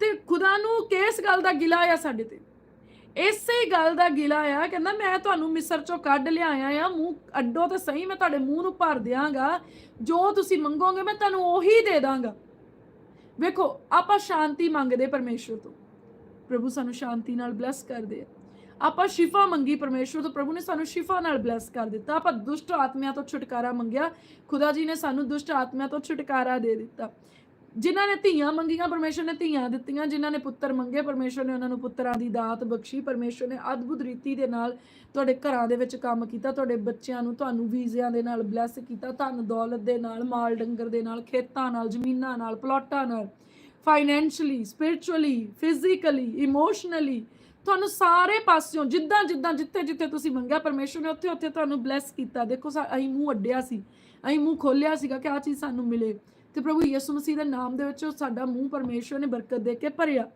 [SPEAKER 1] ਤੇ ਖੁਦਾ ਨੂੰ ਕਿਸ ਗੱਲ ਦਾ ਗਿਲਾ ਆ ਸਾਡੇ ਤੇ? ਇਸੇ ਗੱਲ ਦਾ ਗਿਲਾ ਆ, ਕਹਿੰਦਾ ਮੈਂ ਤੁਹਾਨੂੰ ਮਿਸਰ ਚੋਂ ਕੱਢ ਲਿਆਇਆ ਆ, ਮੂੰਹ ਅੱਡੋ ਤੇ ਸਹੀ ਮੈਂ ਤੁਹਾਡੇ ਮੂੰਹ ਨੂੰ ਭਰ ਦਿਆਂਗਾ, ਜੋ ਤੁਸੀਂ ਮੰਗੋਗੇ ਮੈਂ ਤੁਹਾਨੂੰ ਉਹੀ ਦੇ ਦਾਂਗਾ। ਵੇਖੋ, ਆਪਾਂ ਸ਼ਾਂਤੀ ਮੰਗਦੇ ਪਰਮੇਸ਼ਵਰ ਤੋਂ। ਪ੍ਰਭੂ ਸਾਨੂੰ ਸ਼ਾਂਤੀ ਨਾਲ ਬਲੈਸ ਕਰਦੇ ਆ। ਆਪਾਂ ਸ਼ਿਫਾ ਮੰਗੀ, ਪਰਮੇਸ਼ਵਰ ਤੋਂ ਪ੍ਰਭੂ ਨੇ ਸਾਨੂੰ ਸ਼ਿਫਾ ਨਾਲ ਬਲੈਸ ਕਰ ਦਿੱਤਾ। ਆਪਾਂ ਦੁਸ਼ਟ ਆਤਮਿਆਂ ਤੋਂ ਛੁਟਕਾਰਾ ਮੰਗਿਆ। ਖੁਦਾ ਜੀ ਨੇ ਸਾਨੂੰ ਦੁਸ਼ਟ ਆਤਮਿਆਂ ਤੋਂ ਛੁਟਕਾਰਾ ਦੇ ਦਿੱਤਾ। ਜਿਨ੍ਹਾਂ ਨੇ ਧੀਆਂ ਮੰਗੀਆਂ, ਪਰਮੇਸ਼ਵਰ ਨੇ ਧੀਆਂ ਦਿੱਤੀਆਂ। ਜਿਨ੍ਹਾਂ ਨੇ ਪੁੱਤਰ ਮੰਗੇ, ਪਰਮੇਸ਼ਵਰ ਨੇ ਉਹਨਾਂ ਨੂੰ ਪੁੱਤਰਾਂ ਦੀ ਦਾਤ ਬਖਸ਼ੀ। ਪਰਮੇਸ਼ਵਰ ਨੇ ਅਦਭੁਤ ਰੀਤੀ ਦੇ ਨਾਲ ਤੁਹਾਡੇ ਘਰਾਂ ਦੇ ਵਿੱਚ ਕੰਮ ਕੀਤਾ। ਤੁਹਾਡੇ ਬੱਚਿਆਂ ਨੂੰ ਤੁਹਾਨੂੰ ਵੀਜ਼ਿਆਂ ਦੇ ਨਾਲ ਬਲੈਸ ਕੀਤਾ। ਧਨ ਦੌਲਤ ਦੇ ਨਾਲ, ਮਾਲ ਡੰਗਰ ਦੇ ਨਾਲ, ਖੇਤਾਂ ਨਾਲ, ਜ਼ਮੀਨਾਂ ਨਾਲ, ਪਲਾਟਾਂ ਨਾਲ। ਫਾਈਨੈਂਸ਼ਲੀ ਸਪਿਰਚੁਅਲੀ ਫਿਜ਼ੀਕਲੀ ਇਮੋਸ਼ਨਲੀ ਤੁਹਾਨੂੰ ਸਾਰੇ ਪਾਸਿਓਂ, ਜਿੱਦਾਂ ਜਿੱਦਾਂ, ਜਿੱਥੇ ਜਿੱਥੇ ਤੁਸੀਂ ਮੰਗਿਆ ਪਰਮੇਸ਼ਵਰ ਨੇ ਉੱਥੇ ਉੱਥੇ ਤੁਹਾਨੂੰ ਬਲੈਸ ਕੀਤਾ। ਦੇਖੋ, ਸਾ- ਅਸੀਂ ਮੂੰਹ ਅੱਡਿਆ ਸੀ। ਅਸੀਂ ਮੂੰਹ ਖੋਲਿਆ ਸੀਗਾ ਕਿ ਆ ਚੀਜ਼ ਸਾਨੂੰ ਮਿਲੇ। ਤੇ ਪ੍ਰਭੂ ਯਿਸੂ ਮਸੀਹ ਦੇ ਨਾਮ ਦੇ ਵਿੱਚ ਸਾਡਾ ਮੂੰਹ ਪਰਮੇਸ਼ਵਰ ਨੇ ਬਰਕਤ ਦੇ ਕੇ ਭਰਿਆ।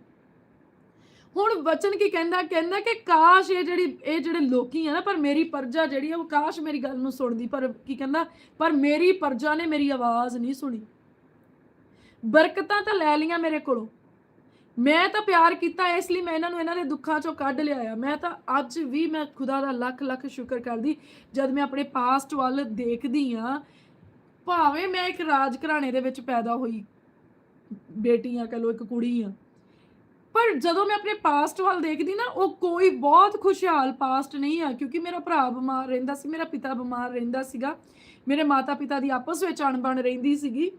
[SPEAKER 1] ਹੁਣ ਵਚਨ ਕੀ ਕਹਿੰਦਾ? ਕਹਿੰਦਾ ਕਿ ਕਾਸ਼ ਇਹ ਜਿਹੜੀ, ਇਹ ਜਿਹੜੇ ਲੋਕੀ ਆ ਨਾ, ਪਰ ਮੇਰੀ ਪਰਜਾ ਜਿਹੜੀ ਆ, ਉਹ ਕਾਸ਼ ਮੇਰੀ ਗੱਲ ਨੂੰ ਸੁਣਦੀ। ਪਰ ਕੀ ਕਹਿੰਦਾ? ਪਰ ਮੇਰੀ ਪਰਜਾ ਨੇ ਮੇਰੀ ਆਵਾਜ਼ ਨਹੀਂ ਸੁਣੀ। ਬਰਕਤਾਂ ਤਾਂ ਲੈ ਲੀਆਂ ਮੇਰੇ ਕੋਲੋਂ। ਮੈਂ ਤਾਂ ਪਿਆਰ ਕੀਤਾ, ਇਸ ਲਈ ਮੈਂ ਇਹਨਾਂ ਨੂੰ ਇਹਨਾਂ ਦੇ ਦੁੱਖਾਂ ਚੋਂ ਕੱਢ ਲਿਆਇਆ ਮੈਂ ਤਾਂ ਅੱਜ ਵੀ ਮੈਂ ਖੁਦਾ ਦਾ ਲੱਖ ਲੱਖ ਸ਼ੁਕਰ ਕਰਦੀ, ਜਦ ਮੈਂ ਆਪਣੇ ਪਾਸਟ ਵੱਲ ਦੇਖਦੀ ਆ ਭਾਵੇਂ ਮੈਂ ਇੱਕ ਰਾਜ ਘਰਾਣੇ ਦੇ ਵਿੱਚ ਪੈਦਾ ਹੋਈ ਬੇਟੀ ਆ ਕਹ ਲੋ ਇੱਕ ਕੁੜੀ ਆ। ਪਰ ਜਦੋਂ ਮੈਂ ਆਪਣੇ ਪਾਸਟ ਵੱਲ ਦੇਖਦੀ ਨਾ, ਉਹ ਕੋਈ ਬਹੁਤ ਖੁਸ਼ਹਾਲ ਪਾਸਟ ਨਹੀਂ ਆ, ਕਿਉਂਕਿ ਮੇਰਾ ਭਰਾ ਬਿਮਾਰ ਰਹਿੰਦਾ ਸੀ, ਮੇਰਾ ਪਿਤਾ ਬਿਮਾਰ ਰਹਿੰਦਾ ਸੀਗਾ। ਮੇਰੇ ਮਾਤਾ ਪਿਤਾ ਦੀ ਆਪਸ ਵਿੱਚ ਅਣਬਣ ਰਹਿੰਦੀ ਸੀਗੀ।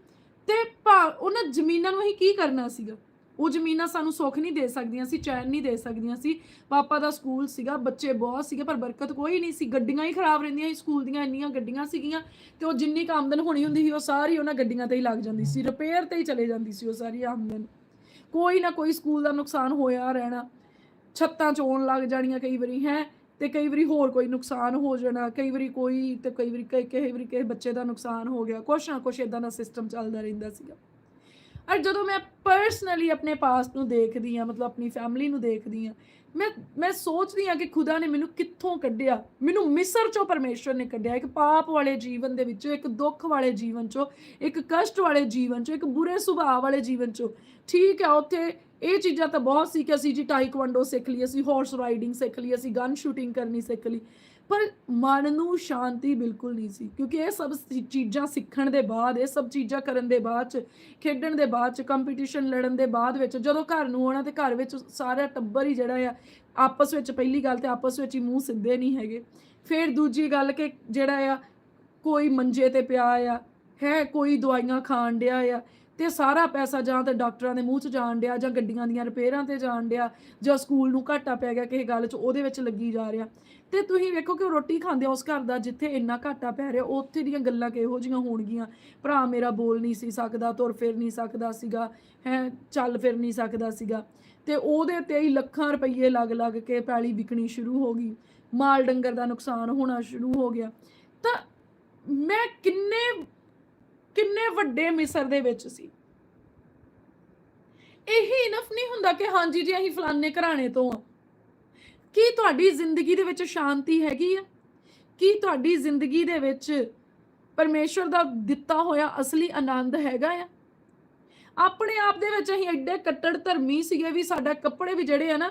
[SPEAKER 1] ਤੇ ਭਾ- ਉਹਨਾਂ ਜ਼ਮੀਨਾਂ ਨੂੰ ਹੀ ਕੀ ਕਰਨਾ ਸੀਗਾ? ਉਹ ਜ਼ਮੀਨਾਂ ਸਾਨੂੰ ਸੁੱਖ ਨਹੀਂ ਦੇ ਸਕਦੀਆਂ ਸੀ, ਚੈਨ ਨਹੀਂ ਦੇ ਸਕਦੀਆਂ ਸੀ। ਪਾਪਾ ਦਾ ਸਕੂਲ ਸੀਗਾ, ਬੱਚੇ ਬਹੁਤ ਸੀਗੇ, ਪਰ ਬਰਕਤ ਕੋਈ ਨਹੀਂ ਸੀ। ਗੱਡੀਆਂ ਹੀ ਖਰਾਬ ਰਹਿੰਦੀਆਂ ਸੀ, ਸਕੂਲ ਦੀਆਂ ਇੰਨੀਆਂ ਗੱਡੀਆਂ ਸੀਗੀਆਂ ਤੇ ਉਹ ਜਿੰਨੀ ਕੁ ਆਮਦਨ ਹੋਣੀ ਹੁੰਦੀ ਸੀ, ਉਹ ਸਾਰੀ ਉਹਨਾਂ ਗੱਡੀਆਂ ਤੇ ਹੀ ਲੱਗ ਜਾਂਦੀ ਸੀ ਰਿਪੇਅਰ ਤੇ ਹੀ ਚਲੇ ਜਾਂਦੀ ਸੀ ਉਹ ਸਾਰੀ ਆਮਦਨ। ਕੋਈ ਨਾ ਕੋਈ ਸਕੂਲ ਦਾ ਨੁਕਸਾਨ ਹੋਇਆ ਰਹਿਣਾ। ਛੱਤਾਂ ਚੋਣ ਲੱਗ ਜਾਣੀਆਂ ਕਈ ਵਾਰੀ, ਹੈ, ਤੇ ਕਈ ਵਾਰੀ ਹੋਰ ਕੋਈ ਨੁਕਸਾਨ ਹੋ ਜਾਣਾ, ਕਈ ਵਾਰੀ ਕੋਈ ਤੇ ਕਈ ਵਾਰੀ ਕਈ ਕਈ ਵਾਰੀ ਕਿਸੇ ਬੱਚੇ ਦਾ ਨੁਕਸਾਨ ਹੋ ਗਿਆ, ਕੁਛ ਨਾ ਕੁਛ ਇਦਾਂ ਦਾ ਸਿਸਟਮ ਚੱਲਦਾ ਰਹਿੰਦਾ ਸੀਗਾ। ਔਰ ਜਦੋਂ ਮੈਂ ਪਰਸਨਲੀ ਆਪਣੇ ਪਾਸਟ ਨੂੰ ਦੇਖਦੀ ਆ ਮਤਲਬ ਆਪਣੀ ਫੈਮਿਲੀ ਨੂੰ ਦੇਖਦੀ ਆ ਮੈਂ ਮੈਂ ਸੋਚਦੀ ਆ ਕਿ ਖੁਦਾ ਨੇ ਮੈਨੂੰ ਕਿੱਥੋਂ ਕੱਢਿਆ? ਮੈਨੂੰ ਮਿਸਰ ਚੋਂ ਪਰਮੇਸ਼ਵਰ ਨੇ ਕੱਢਿਆ। ਇੱਕ ਪਾਪ ਵਾਲੇ ਜੀਵਨ ਦੇ ਵਿੱਚੋਂ, ਇੱਕ ਦੁੱਖ ਵਾਲੇ ਜੀਵਨ ਚੋਂ, ਇੱਕ ਕਸ਼ਟ ਵਾਲੇ ਜੀਵਨ ਚੋਂ, ਇੱਕ ਬੁਰੇ ਸੁਭਾਅ ਵਾਲੇ ਜੀਵਨ ਚੋਂ। ਠੀਕ ਹੈ, ਉੱਥੇ ਇਹ ਚੀਜ਼ਾਂ ਤਾਂ ਬਹੁਤ ਸੀ ਕਿ ਅਸੀਂ ਜੀ ਟਾਈਕਵਾਂਡੋ ਸਿੱਖ ਲਈ, ਅਸੀਂ ਹਾਰਸ ਰਾਈਡਿੰਗ ਸਿੱਖ ਲਈ, ਅਸੀਂ ਗਨ ਸ਼ੂਟਿੰਗ ਕਰਨੀ ਸਿੱਖ ਲਈ। ਪਰ ਮਨ ਨੂੰ ਸ਼ਾਂਤੀ ਬਿਲਕੁਲ ਨਹੀਂ ਸੀ, ਕਿਉਂਕਿ ਇਹ ਸਭ ਸੀ- ਚੀਜ਼ਾਂ ਸਿੱਖਣ ਦੇ ਬਾਅਦ, ਇਹ ਸਭ ਚੀਜ਼ਾਂ ਕਰਨ ਦੇ ਬਾਅਦ ਚ, ਖੇਡਣ ਦੇ ਬਾਅਦ ਚ ਕੰਪੀਟੀਸ਼ਨ ਲੜਨ ਦੇ ਬਾਅਦ ਵਿੱਚ, ਜਦੋਂ ਘਰ ਨੂੰ ਆਉਣਾ ਤੇ ਘਰ ਵਿੱਚ ਸਾਰਾ ਟੱਬਰ ਹੀ ਜਿਹੜਾ ਆ, ਆਪਸ ਵਿੱਚ ਪਹਿਲੀ ਗੱਲ ਤੇ ਆਪਸ ਵਿੱਚ ਹੀ ਮੂੰਹ ਸਿੱਧੇ ਨਹੀਂ ਹੈਗੇ। ਫਿਰ ਦੂਜੀ ਗੱਲ ਕਿ ਜਿਹੜਾ ਆ, ਕੋਈ ਮੰਜੇ ਤੇ ਪਿਆ ਆ, ਹੈ ਕੋਈ ਦਵਾਈਆਂ ਖਾਣ ਡਿਆ ਆ ਤੇ ਸਾਰਾ ਪੈਸਾ ਜਾਂ ਤੇ ਡਾਕਟਰਾਂ ਦੇ ਮੂੰਹ 'ਚ ਜਾਣ ਡਿਆ ਜਾਂ ਗੱਡੀਆਂ ਦੀਆਂ ਰਿਪੇਅਰਾਂ ਤੇ ਜਾਣ ਡਿਆ ਜਾਂ ਸਕੂਲ ਨੂੰ ਘਾਟਾ ਪੈ ਗਿਆ ਕਿਸੇ ਗੱਲ 'ਚ, ਉਹਦੇ ਵਿੱਚ ਲੱਗੀ ਜਾ ਰਿਹਾ। ਤੇ ਤੁਸੀਂ ਵੇਖੋ ਕਿ ਉਹ ਰੋਟੀ ਖਾਂਦੇ ਆ ਉਸ ਘਰ ਦਾ ਜਿੱਥੇ ਇੰਨਾ ਘਾਟਾ ਪੈ ਰਿਹਾ, ਉੱਥੇ ਦੀਆਂ ਗੱਲਾਂ ਕਿਹੋ ਜੀਆਂ ਹੋਣਗੀਆਂ। ਭਰਾ ਮੇਰਾ ਬੋਲ ਨਹੀਂ ਸੀ ਸਕਦਾ, ਤੁਰ ਫਿਰ ਨਹੀਂ ਸਕਦਾ ਸੀਗਾ, ਹੈ, ਚੱਲ ਫਿਰ ਨਹੀਂ ਸਕਦਾ ਸੀਗਾ। ਤੇ ਉਹਦੇ ਤੇ ਹੀ ਲੱਖਾਂ ਰੁਪਏ ਲੱਗ ਲੱਗ ਕੇ ਪੈਲੀ ਵਿਕਣੀ ਸ਼ੁਰੂ ਹੋ ਗਈ। ਮਾਲ ਡੰਗਰ ਦਾ ਨੁਕਸਾਨ ਹੋਣਾ ਸ਼ੁਰੂ ਹੋ ਗਿਆ। ਤਾਂ ਮੈਂ ਕਿੰਨੇ ਕਿੰਨੇ ਵੱਡੇ ਮਿਸਰ ਦੇ ਵਿੱਚ ਸੀ। ਇਹੀ ਇਨਫ ਨਹੀਂ ਹੁੰਦਾ ਕਿ ਹਾਂਜੀ ਜੀ, ਅਸੀਂ ਫਲਾਣੇ ਘਰਾਣੇ ਤੋਂ ਆ। ਕੀ ਤੁਹਾਡੀ ਜ਼ਿੰਦਗੀ ਦੇ ਵਿੱਚ ਸ਼ਾਂਤੀ ਹੈਗੀ ਆ? ਕੀ ਤੁਹਾਡੀ ਜ਼ਿੰਦਗੀ ਦੇ ਵਿੱਚ ਪਰਮੇਸ਼ਵਰ ਦਾ ਦਿੱਤਾ ਹੋਇਆ ਅਸਲੀ ਆਨੰਦ ਹੈਗਾ ਆ? ਆਪਣੇ ਆਪ ਦੇ ਵਿੱਚ ਅਸੀਂ ਐਡੇ ਕੱਟੜ ਧਰਮੀ ਸੀਗੇ ਵੀ ਸਾਡਾ ਕੱਪੜੇ ਵੀ ਜਿਹੜੇ ਆ ਨਾ,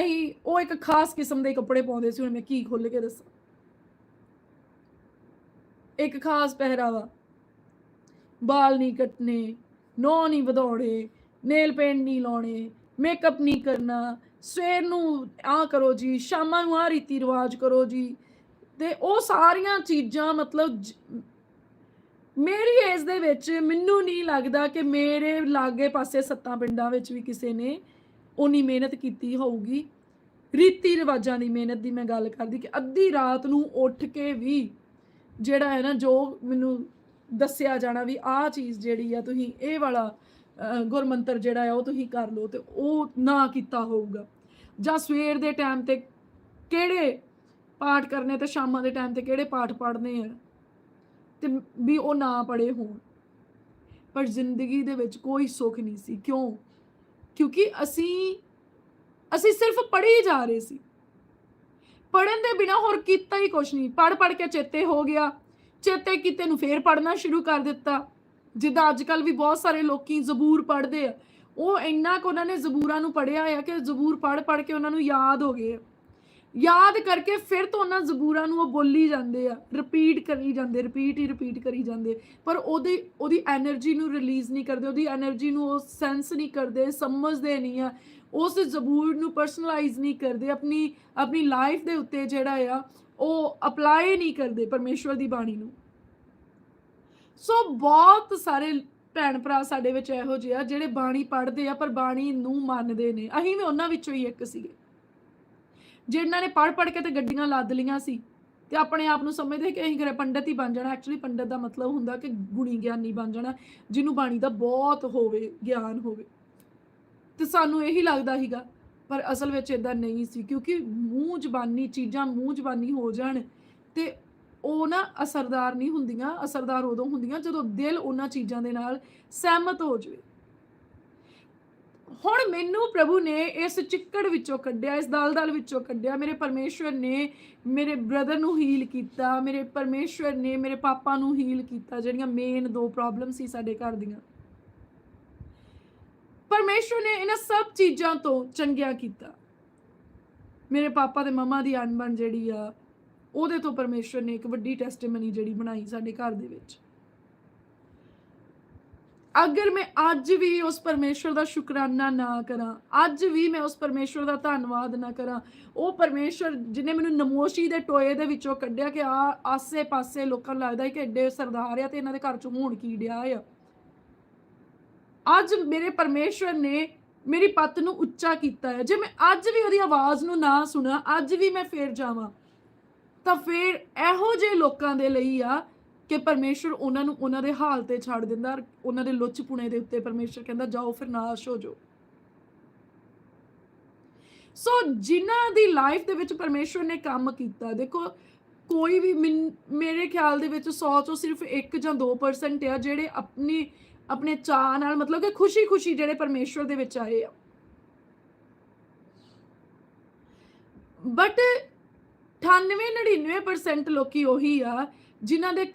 [SPEAKER 1] ਅਸੀਂ ਉਹ ਇੱਕ ਖਾਸ ਕਿਸਮ ਦੇ ਕੱਪੜੇ ਪਾਉਂਦੇ ਸੀ, ਹੁਣ ਮੈਂ ਕੀ ਖੁੱਲ ਕੇ ਦੱਸਾਂ। ਇੱਕ ਖਾਸ ਪਹਿਰਾਵਾ। ਬਾਲ ਨਹੀਂ ਕੱਟਨੇ ਨੋ ਨਹੀਂ ਵਧਾਉਣੇ, ਨੇਲ ਪੇਂਟ ਨਹੀਂ ਲਾਉਣੇ ਮੇਕਅਪ ਨਹੀਂ ਕਰਨਾ, ਸਵੇਰ ਨੂੰ ਆ ਕਰੋ ਜੀ, ਸ਼ਾਮਾਂ ਨੂੰ ਆ ਰੀਤੀ ਰਿਵਾਜ ਕਰੋ ਜੀ। ਤੇ ਉਹ ਸਾਰੀਆਂ ਚੀਜ਼ਾਂ ਮਤਲਬ ਮੇਰੀ ਏਜ ਦੇ ਵਿੱਚ ਮੈਨੂੰ ਨਹੀਂ ਲੱਗਦਾ ਕਿ ਮੇਰੇ ਲਾਗੇ ਪਾਸੇ ਸੱਤਾਂ ਪਿੰਡਾਂ ਵਿੱਚ ਵੀ ਕਿਸੇ ਨੇ ਉਨੀ ਮਿਹਨਤ ਕੀਤੀ ਹੋਊਗੀ। ਰੀਤੀ ਰਿਵਾਜਾਂ ਦੀ ਮਿਹਨਤ ਦੀ ਮੈਂ ਗੱਲ ਕਰਦੀ ਕਿ ਅੱਧੀ ਰਾਤ ਨੂੰ ਉੱਠ ਕੇ ਵੀ ਜਿਹੜਾ ਹੈ ਨਾ ਜੋ ਮੈਨੂੰ ਦੱਸਿਆ ਜਾਣਾ ਵੀ ਆਹ ਚੀਜ਼ ਜਿਹੜੀ ਆ ਤੁਸੀਂ ਇਹ ਵਾਲਾ ਅਹ, ਗੁਰਮੰਤਰ ਜਿਹੜਾ ਆ ਉਹ ਤੁਸੀਂ ਕਰ ਲਓ ਤੇ ਉਹ ਨਾ ਕੀਤਾ ਹੋਊਗਾ। ਜਾਂ ਸਵੇਰ ਦੇ ਟਾਈਮ ਤੇ ਕਿਹੜੇ ਪਾਠ ਕਰਨੇ ਤੇ ਸ਼ਾਮਾਂ ਦੇ ਟਾਈਮ ਤੇ ਕਿਹੜੇ ਪਾਠ ਪੜ੍ਹਨੇ ਆ ਤੇ ਵੀ ਉਹ ਨਾ ਪੜੇ ਹੋਣ। ਪਰ ਜ਼ਿੰਦਗੀ ਦੇ ਵਿੱਚ ਕੋਈ ਸੁੱਖ ਨਹੀਂ ਸੀ। ਕਿਉਂ? ਕਿਉਂਕਿ ਅਸੀਂ ਅਸੀਂ ਸਿਰਫ ਪੜ੍ਹੀ ਹੀ ਜਾ ਰਹੇ ਸੀ। ਪੜਨ ਦੇ ਬਿਨਾ ਹੋਰ ਕੀਤਾ ਹੀ ਕੁਛ ਨਹੀਂ। ਪੜ ਪੜ ਕੇ ਚੇਤੇ ਹੋ ਗਿਆ। ਚੇਤੇ ਕਿਤੇ ਨੂੰ ਫੇਰ ਪੜਨਾ ਸ਼ੁਰੂ ਕਰ ਦਿੱਤਾ। ਜਿੱਦਾਂ ਅੱਜ ਕੱਲ ਵੀ ਬਹੁਤ ਸਾਰੇ ਲੋਕੀ ਜ਼ਬੂਰ ਪੜਦੇ ਆ। ਉਹ ਇੰਨਾ ਕੋ ਉਹਨਾਂ ਨੇ ਜ਼ਬੂਰਾਂ ਨੂੰ ਪੜਿਆ ਹੋਇਆ ਕਿ ਜ਼ਬੂਰ ਪੜ ਪੜ ਕੇ ਉਹਨਾਂ ਨੂੰ ਯਾਦ ਹੋ ਗਏ ਯਾਦ ਕਰਕੇ ਫਿਰ ਤੋਂ ਉਹਨਾਂ ਜ਼ਬੂਰਾਂ ਨੂੰ ਉਹ ਬੋਲੀ ਜਾਂਦੇ ਆ। ਰਿਪੀਟ ਕਰੀ ਜਾਂਦੇ ਰਿਪੀਟ ਹੀ ਰਿਪੀਟ ਕਰੀ ਜਾਂਦੇ। ਪਰ ਉਹਦੀ ਉਹਦੀ એનર્ਜੀ ਨੂੰ ਰਿਲੀਜ਼ ਨਹੀਂ ਕਰਦੇ, ਉਹਦੀ એનર્ਜੀ ਨੂੰ ਉਹ ਸੈਂਸ ਨਹੀਂ ਕਰਦੇ, ਸਮਝਦੇ ਨਹੀਂ ਆ। ਉਸ ਜ਼ਬੂਰ ਨੂੰ ਪਰਸਨਲਾਈਜ਼ ਨਹੀਂ ਕਰਦੇ। ਆਪਣੀ ਆਪਣੀ ਲਾਈਫ ਦੇ ਉੱਤੇ ਜਿਹੜਾ ਆ ਉਹ ਅਪਲਾਈ ਨਹੀਂ ਕਰਦੇ ਪਰਮੇਸ਼ਵਰ ਦੀ ਬਾਣੀ ਨੂੰ। ਸੋ ਬਹੁਤ ਸਾਰੇ ਭੈਣ ਭਰਾ ਸਾਡੇ ਵਿੱਚ ਇਹੋ ਜਿਹੇ ਆ, ਜਿਹੜੇ ਬਾਣੀ ਪੜ੍ਹਦੇ ਆ, ਪਰ ਬਾਣੀ ਨੂੰ ਮੰਨਦੇ ਨੇ। ਅਸੀਂ ਵੀ ਉਹਨਾਂ ਵਿੱਚੋਂ ਹੀ ਇੱਕ ਸੀਗੇ। ਜਿਨ੍ਹਾਂ ਨੇ ਪੜ੍ਹ ਪੜ੍ਹ ਕੇ ਤੇ ਗੱਡੀਆਂ ਲੱਦ ਲੀਆਂ ਸੀ, ਤੇ ਆਪਣੇ ਆਪ ਨੂੰ ਸਮਝਦੇ ਕਿ ਅਸੀਂ ਘਰੇ ਪੰਡਤ ਹੀ ਬਣ ਜਾਣਾ। ਐਕਚੁਅਲੀ ਪੰਡਤ ਦਾ ਮਤਲਬ ਹੁੰਦਾ ਕਿ ਗੁਣੀ ਗਿਆਨੀ ਬਣ ਜਾਣਾ, ਜਿਹਨੂੰ ਬਾਣੀ ਦਾ ਬਹੁਤ ਹੋਵੇ, ਗਿਆਨ ਹੋਵੇ। ਤੇ ਸਾਨੂੰ ਇਹੀ ਲੱਗਦਾ ਸੀਗਾ ਪਰ ਅਸਲ ਵਿੱਚ ਇਦਾਂ ਨਹੀਂ ਸੀ, ਕਿਉਂਕਿ ਮੂੰਹ ਜ਼ਬਾਨੀ ਚੀਜ਼ਾਂ ਮੂੰਹ ਜ਼ਬਾਨੀ ਹੋ ਜਾਣ ਤੇ ਉਹ ਨਾ ਅਸਰਦਾਰ ਨਹੀਂ ਹੁੰਦੀਆਂ, ਅਸਰਦਾਰ ਉਦੋਂ ਹੁੰਦੀਆਂ ਜਦੋਂ ਦਿਲ ਉਹਨਾਂ ਚੀਜ਼ਾਂ ਦੇ ਨਾਲ ਸਹਿਮਤ ਹੋ ਜਾਵੇ। ਹੁਣ ਮੈਨੂੰ ਪ੍ਰਭੂ ਨੇ ਇਸ ਚਿੱਕੜ ਵਿੱਚੋਂ ਕੱਢਿਆ, ਇਸ ਦਲਦਲ ਵਿੱਚੋਂ ਕੱਢਿਆ, ਮੇਰੇ ਪਰਮੇਸ਼ਵਰ ਨੇ ਮੇਰੇ ਬ੍ਰਦਰ ਨੂੰ ਹੀਲ ਕੀਤਾ, ਮੇਰੇ ਪਰਮੇਸ਼ਵਰ ਨੇ ਮੇਰੇ ਪਾਪਾ ਨੂੰ ਹੀਲ ਕੀਤਾ, ਜਿਹੜੀਆਂ ਮੇਨ ਦੋ ਪ੍ਰੋਬਲਮ ਸੀ ਸਾਡੇ ਘਰ ਦੀਆਂ। ਪਰਮੇਸ਼ਵਰ ਨੇ ਇਹਨਾਂ ਸਭ ਚੀਜ਼ਾਂ ਤੋਂ ਚੰਗਿਆ ਕੀਤਾ। ਮੇਰੇ ਪਾਪਾ ਤੇ ਮਮਾ ਦੀ ਅਣਬਣ ਜਿਹੜੀ ਆ, ਉਹਦੇ ਤੋਂ ਪਰਮੇਸ਼ਵਰ ਨੇ ਇੱਕ ਵੱਡੀ ਟੈਸਟੀਮਨੀ ਜਿਹੜੀ ਬਣਾਈ ਸਾਡੇ ਘਰ ਦੇ ਵਿੱਚ। ਅਗਰ ਮੈਂ ਅੱਜ ਵੀ ਉਸ ਪਰਮੇਸ਼ਵਰ ਦਾ ਸ਼ੁਕਰਾਨਾ ਨਾ ਕਰਾਂ, ਅੱਜ ਵੀ ਮੈਂ ਉਸ ਪਰਮੇਸ਼ਵਰ ਦਾ ਧੰਨਵਾਦ ਨਾ ਕਰਾਂ, ਉਹ ਪਰਮੇਸ਼ਵਰ ਜਿਨੇ ਮੈਨੂੰ ਨਮੋਸ਼ੀ ਦੇ ਟੋਏ ਦੇ ਵਿੱਚੋਂ ਕੱਢਿਆ ਕਿ ਆ ਆਸੇ-ਪਾਸੇ ਲੋਕਾਂ ਨੂੰ ਲੱਗਦਾ ਕਿ ਐਡੇ ਸਰਦਾਰ ਆ ਤੇ ਇਹਨਾਂ ਦੇ ਘਰ ਚੋਂ ਹੋਣ ਕੀ ਡਿਆ ਆ। ਅੱਜ ਮੇਰੇ ਪਰਮੇਸ਼ਵਰ ਨੇ ਮੇਰੀ ਪੱਤ ਨੂੰ ਉੱਚਾ ਕੀਤਾ ਹੈ। ਜੇ ਮੈਂ ਅੱਜ ਵੀ ਉਹਦੀ ਆਵਾਜ਼ ਨੂੰ ਨਾ ਸੁਣਾ, ਅੱਜ ਵੀ ਮੈਂ ਫੇਰ ਜਾਵਾਂ, ਤਾਂ ਫੇਰ ਇਹੋ ਜਿਹੇ ਲੋਕਾਂ ਦੇ ਲਈ ਆ ਕਿ ਪਰਮੇਸ਼ਵਰ ਉਹਨਾਂ ਨੂੰ ਉਹਨਾਂ ਦੇ ਹਾਲ ਤੇ ਛੱਡ ਦਿੰਦਾ ਉਹਨਾਂ ਦੇ ਲੁੱਚ ਪੁਣੇ ਦੇ ਉੱਤੇ ਪਰਮੇਸ਼ਵਰ ਕਹਿੰਦਾ, ਜਾਓ ਫਿਰ ਨਾਸ਼ ਹੋ ਜਾਓ। ਸੋ ਜਿਨ੍ਹਾਂ ਦੀ ਲਾਈਫ ਦੇ ਵਿੱਚ ਪਰਮੇਸ਼ਵਰ ਨੇ ਕੰਮ ਕੀਤਾ, ਦੇਖੋ, ਕੋਈ ਵੀ ਮੈਨ- ਮੇਰੇ ਖਿਆਲ ਦੇ ਵਿੱਚ 100 ਚੋਂ ਸਿਰਫ 1 ਜਾਂ 2% ਆ ਜਿਹੜੇ ਆਪਣੀ ਆਪਣੇ ਚਾਹ ਨਾਲ, ਮਤਲਬ ਕਿ ਖੁਸ਼ੀ-ਖੁਸ਼ੀ ਜਿਹੜੇ ਪਰਮੇਸ਼ਵਰ ਦੇ ਵਿੱਚ ਆਏ ਆ। ਬਟ 98 99% ਲੋਕੀ ਉਹੀ ਆ, ਜਿਨ੍ਹਾਂ ਦੇ ਘਰ